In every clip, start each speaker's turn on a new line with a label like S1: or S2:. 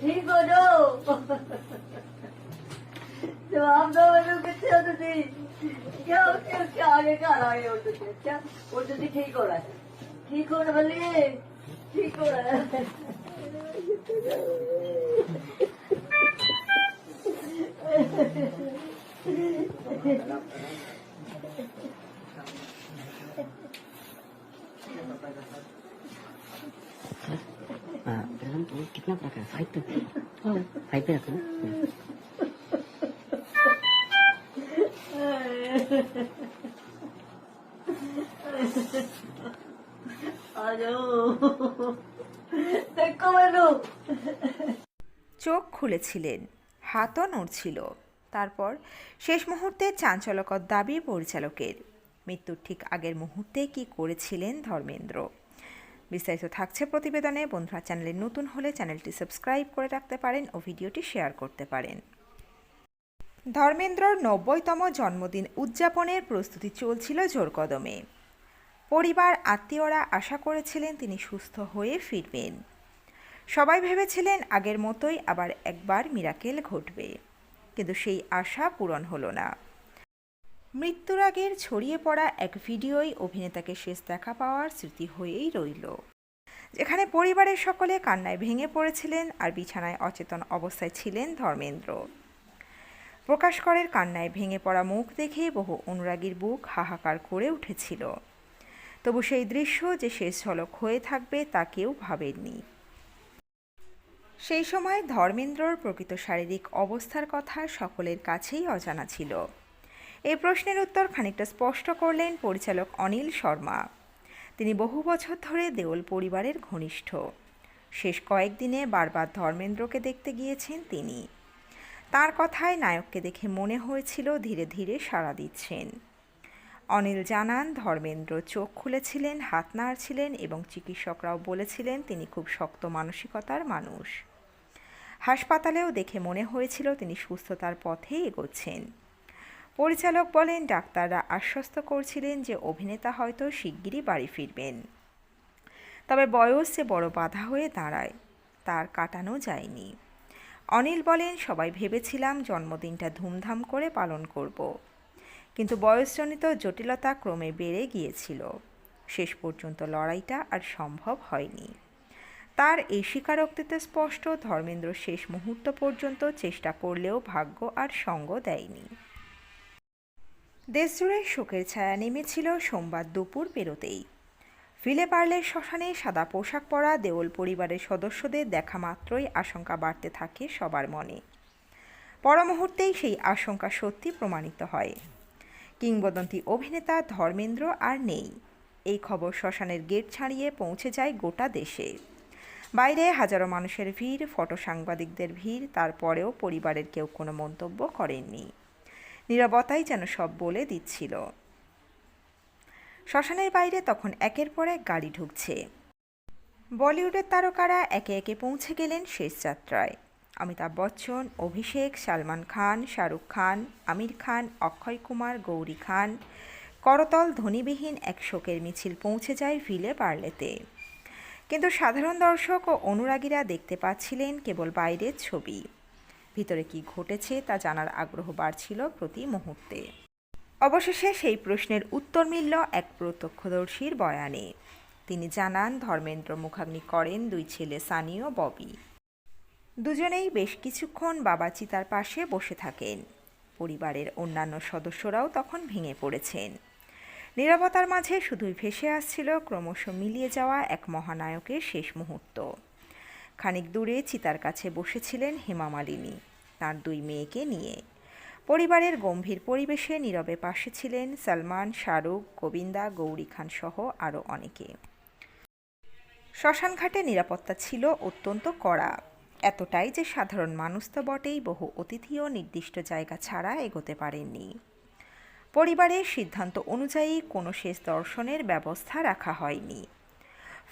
S1: ठीक हो जाओ जवाब दो मैंने कितने हो तुझे क्या उसके उसके आगे का आगे उठ तुझे अच्छा उठ तुझे ठीक हो रहा है ठीक हो रहा बल्ले ठीक
S2: हो रहा है Thank you. तो कितना बड़ा का फाइव पे फाइव पे रखो
S3: চোখ খুলেছিলেন, হাতও নড়ছিল। তারপর শেষ মুহূর্তে চাঞ্চলকর দাবি পরিচালকের। মৃত্যুর ঠিক আগের মুহূর্তে কি করেছিলেন ধর্মেন্দ্র? বিস্তারিত থাকছে প্রতিবেদনে। বন্ধুরা, চ্যানেলে নতুন হলে চ্যানেলটি সাবস্ক্রাইব করে রাখতে পারেন ও ভিডিওটি শেয়ার করতে পারেন। ধর্মেন্দ্রর নব্বইতম জন্মদিন উদযাপনের প্রস্তুতি চলছিল জোরকদমে। পরিবার, আত্মীয়রা আশা করেছিলেন তিনি সুস্থ হয়ে ফিরবেন। সবাই ভেবেছিলেন আগের মতোই আবার একবার মিরাকেল ঘটবে। কিন্তু সেই আশা পূরণ হলো না। মৃত্যুর আগের ছড়িয়ে পড়া এক ভিডিওই অভিনেতাকে শেষ দেখা পাওয়ার স্মৃতি হয়েই রইল। যেখানে পরিবারের সকলে কান্নায় ভেঙে পড়েছিলেন আর বিছানায় অচেতন অবস্থায় ছিলেন ধর্মেন্দ্র। প্রকাশ করের কান্নায় ভেঙে পড়া মুখ দেখে বহু অনুরাগীর বুক হাহাকার করে উঠেছিল। তবু সেই দৃশ্য যে শেষ ঝলক হয়ে থাকবে তা কেউ ভাবেননি। সেই সময় ধর্মেন্দ্রর প্রকৃত শারীরিক অবস্থার কথা সকলের কাছেই অজানা ছিল। এই প্রশ্নের উত্তর খানিকটা স্পষ্ট করলেন পরিচালক অনিল শর্মা। তিনি বহু বছর ধরে দেওল পরিবারের ঘনিষ্ঠ। শেষ কয়েকদিনে বারবার ধর্মেন্দ্রকে দেখতে গিয়েছেন তিনি। তার কথায় নায়ককে দেখে মনে হয়েছিল ধীরে ধীরে সাড়া দিচ্ছেন। অনিল জানান, ধর্মেন্দ্র চোখ খুলেছিলেন, হাত নাড়ছিলেন এবং চিকিৎসকরাও বলেছিলেন তিনি খুব শক্ত মানসিকতার মানুষ। হাসপাতালেও দেখে মনে হয়েছিল তিনি সুস্থতার পথে এগোচ্ছেন। পরিচালক বলেন, ডাক্তাররা আশ্বস্ত করছিলেন যে অভিনেতা হয়তো শিগগিরই বাড়ি ফিরবেন। তবে বয়স যে বড় বাধা হয়ে দাঁড়ায়, তার কাটানো যায়নি। অনিল বলেন, সবাই ভেবেছিলাম জন্মদিনটা ধুমধাম করে পালন করব। কিন্তু বয়সজনিত জটিলতা ক্রমে বেড়ে গিয়েছিল। শেষ পর্যন্ত লড়াইটা আর সম্ভব হয়নি। তার এই স্বীকারোক্তিতে স্পষ্ট, ধর্মেন্দ্র শেষ মুহূর্ত পর্যন্ত চেষ্টা করলেও ভাগ্য আর সঙ্গ দেয়নি। দেশজুড়ে শোকের ছায়া নেমেছিল সোমবার দুপুর পেরোতেই। ফিলে পার্লের শ্মশানে সাদা পোশাক পরা দেওল পরিবারের সদস্যদের দেখা মাত্রই আশঙ্কা বাড়তে থাকে সবার মনে। পর মুহূর্তেই সেই আশঙ্কা সত্যি প্রমাণিত হয়। কিংবদন্তি অভিনেতা ধর্মেন্দ্র আর নেই। এই খবর শ্মশানের গেট ছাড়িয়ে পৌঁছে যায় গোটা দেশে। বাইরে হাজারো মানুষের ভিড়, ফটো সাংবাদিকদের ভিড়, তারপরেও পরিবারের কেউ কোনো মন্তব্য করেননি। নিরবতাই যেন সব বলে দিচ্ছিল। শ্মশানের বাইরে তখন একের পর এক গাড়ি ঢুকছে। বলিউডের তারকারা একে একে পৌঁছে গেলেন শেষ যাত্রায়। অমিতাভ বচ্চন, অভিষেক, সালমান খান, শাহরুখ খান, আমির খান, অক্ষয় কুমার, গৌরী খান। করতল ধ্বনিবিহীন এক শোকের মিছিল পৌঁছে যায় ভিলে পার্লেতে। কিন্তু সাধারণ দর্শক ও অনুরাগীরা দেখতে পাচ্ছিলেন কেবল বাইরের ছবি। ভিতরে কি ঘটেছে তা জানার আগ্রহ বাড়ছিল প্রতি মুহূর্তে। অবশেষে সেই প্রশ্নের উত্তর মিলল এক প্রত্যক্ষদর্শীর বয়ানে। তিনি জানান, ধর্মেন্দ্র মুখাগ্নি করেন দুই ছেলে সানি ও ববি। দুজনেই বেশ কিছুক্ষণ বাবা চিতার পাশে বসে থাকেন। পরিবারের অন্যান্য সদস্যরাও তখন ভেঙে পড়েছেন। নিরাপত্তার মাঝে শুধুই ভেসে আসছিল ক্রমশ মিলিয়ে যাওয়া এক মহানায়কের শেষ মুহূর্ত। খানিক দূরে চিতার কাছে বসেছিলেন হেমা মালিনী তার দুই মেয়েকে নিয়ে। পরিবারের গম্ভীর পরিবেশে নীরবে পাশে ছিলেন সালমান, শাহরুখ, গোবিন্দা, গৌরী খান সহ আরও অনেকে। শ্মশানঘাটে নিরাপত্তা ছিল অত্যন্ত কড়া। এতটাই যে সাধারণ মানুষ তো বটেই বহু অতিথিও নির্দিষ্ট জায়গা ছাড়া এগোতে পারেননি। পরিবারের সিদ্ধান্ত অনুযায়ী কোনো শেষ দর্শনের ব্যবস্থা রাখা হয়নি।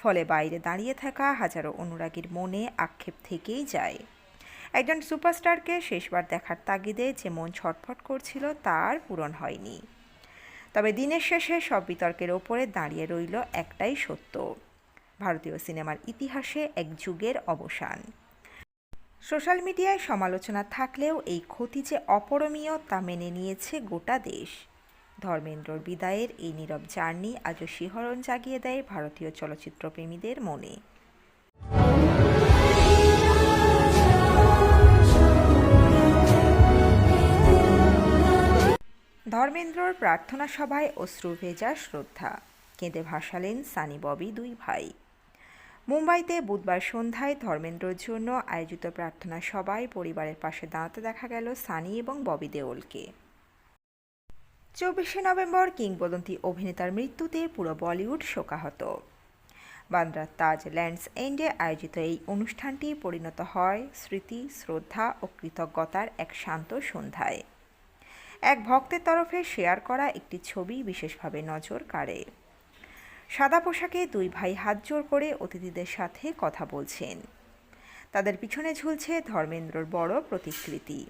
S3: ফলে বাইরে দাঁড়িয়ে থাকা হাজারো অনুরাগীর মনে আক্ষেপ থেকেই যায়। একজন সুপারস্টারকে শেষবার দেখার তাগিদে যে মন ছটফট করছিল, তার পূরণ হয়নি। তবে দিনের শেষে সব বিতর্কের ওপরে দাঁড়িয়ে রইল একটাই সত্য, ভারতীয় সিনেমার ইতিহাসে এক যুগের অবসান। সোশ্যাল মিডিয়ায় সমালোচনা থাকলেও এই ক্ষতি যে অপরমীয় তা মেনে নিয়েছে গোটা দেশ। ধর্মেন্দ্রর বিদায়ের এই নীরব জার্নি আজও শিহরণ জাগিয়ে দেয় ভারতীয় চলচ্চিত্রপ্রেমীদের মনে। ধর্মেন্দ্রর প্রার্থনা সভায় অশ্রু ভেজা শ্রদ্ধা। কেঁদে ভাসালেন সানি ববি দুই ভাই। মুম্বাইতে বুধবার সন্ধ্যায় ধর্মেন্দ্রর জন্য আয়োজিত প্রার্থনা সভায় পরিবারের পাশে দাঁড়াতে দেখা গেল সানি এবং ববি দেওলকে। চব্বিশে নভেম্বর কিংবদন্তি অভিনেতার মৃত্যুতে পুরো বলিউড শোকাহত। বান্দ্রার তাজ ল্যান্ডস এন্ডে আয়োজিত এই অনুষ্ঠানটি পরিণত হয় স্মৃতি, শ্রদ্ধা ও কৃতজ্ঞতার এক শান্ত সন্ধ্যায়। এক ভক্তের তরফে শেয়ার করা একটি ছবি বিশেষভাবে নজর কাড়ে। সাদা পোশাকে দুই ভাই হাত জোর করে অতিথিদের সাথে কথা বলছেন। তাদের পিছনে ঝুলছে ধর্মেন্দ্রর বড় প্রতিকৃতি।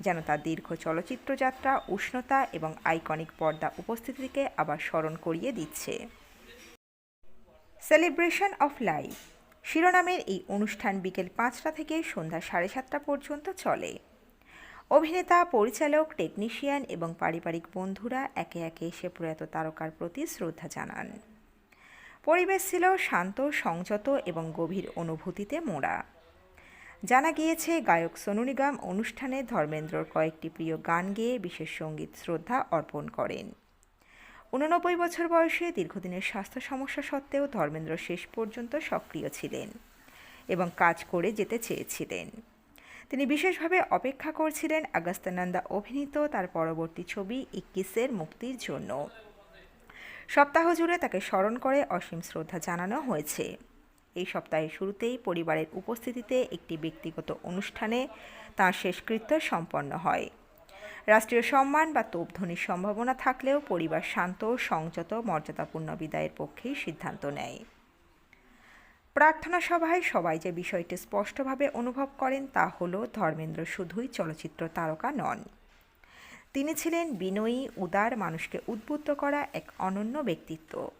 S3: যেন তার দীর্ঘ চলচ্চিত্র যাত্রা, উষ্ণতা এবং আইকনিক পর্দা উপস্থিতিকে আবার স্মরণ করিয়ে দিচ্ছে। সেলিব্রেশন অফ লাইফ শিরোনামের এই অনুষ্ঠান বিকেল পাঁচটা থেকে সন্ধ্যা সাড়ে সাতটা পর্যন্ত চলে। অভিনেতা, পরিচালক টেকনিশিয়ান এবং পারিবারিক বন্ধুরা একে একে এসে প্রয়াত তারকার প্রতি শ্রদ্ধা জানান। পরিবেশ ছিল শান্ত, সংযত এবং গভীর অনুভূতিতে মোড়া। জানা গিয়েছে, গায়ক সোনু নিগম অনুষ্ঠানে ধর্মেন্দ্রর কয়েকটি প্রিয় গান গেয়ে বিশেষ সংগীত শ্রদ্ধা অর্পণ করেন। উননব্বই বছর বয়সে দীর্ঘদিনের স্বাস্থ্য সমস্যা সত্ত্বেও ধর্মেন্দ্র শেষ পর্যন্ত সক্রিয় ছিলেন এবং কাজ করে যেতে চেয়েছিলেন। তিনি বিশেষভাবে অপেক্ষা করছিলেন আগস্তানন্দা অভিনীত তার পরবর্তী ছবি ইক্কিসের মুক্তির জন্য। সপ্তাহ জুড়ে তাকে স্মরণ করে অসীম শ্রদ্ধা জানানো হয়েছে। এই সপ্তাহের শুরুতেই পরিবারের উপস্থিতিতে একটি ব্যক্তিগত অনুষ্ঠানে তাঁর শেষকৃত্য সম্পন্ন হয়। রাষ্ট্রীয় সম্মান বা তোপধ্বনির সম্ভাবনা থাকলেও পরিবার শান্ত, সংযত, মর্যাদাপূর্ণ বিদায়ের পক্ষেই সিদ্ধান্ত নেয়। প্রার্থনা সভায় সবাই যে বিষয়টি স্পষ্টভাবে অনুভব করেন তা হল ধর্মেন্দ্র শুধুই চলচ্চিত্র তারকা নন। তিনি ছিলেন বিনয়ী, উদার, মানুষকে উদ্বুদ্ধ করা এক অনন্য ব্যক্তিত্ব।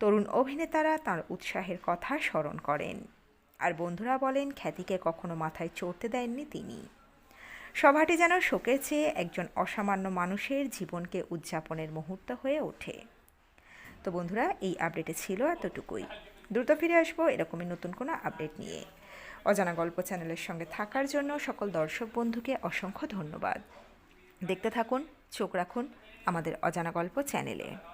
S3: তরুণ অভিনেতারা তার উৎসাহের কথা স্মরণ করেন। আর বন্ধুরা বলেন, খ্যাতিকে কখনো মাথায় চড়তে দেননি তিনি। সভাটি যেন শোকের চেয়ে একজন অসামান্য মানুষের জীবনকে উদযাপনের মুহূর্ত হয়ে ওঠে। তো বন্ধুরা, এই আপডেটে ছিল এতটুকুই। দ্রুত ফিরে আসব, এরকমই নতুন কোনো আপডেট নিয়ে। অজানা গল্প চ্যানেলের সঙ্গে থাকার জন্য সকল দর্শক বন্ধুকে অসংখ্য ধন্যবাদ। দেখতে থাকুন, চোখ রাখুন আমাদের অজানা গল্প চ্যানেলে।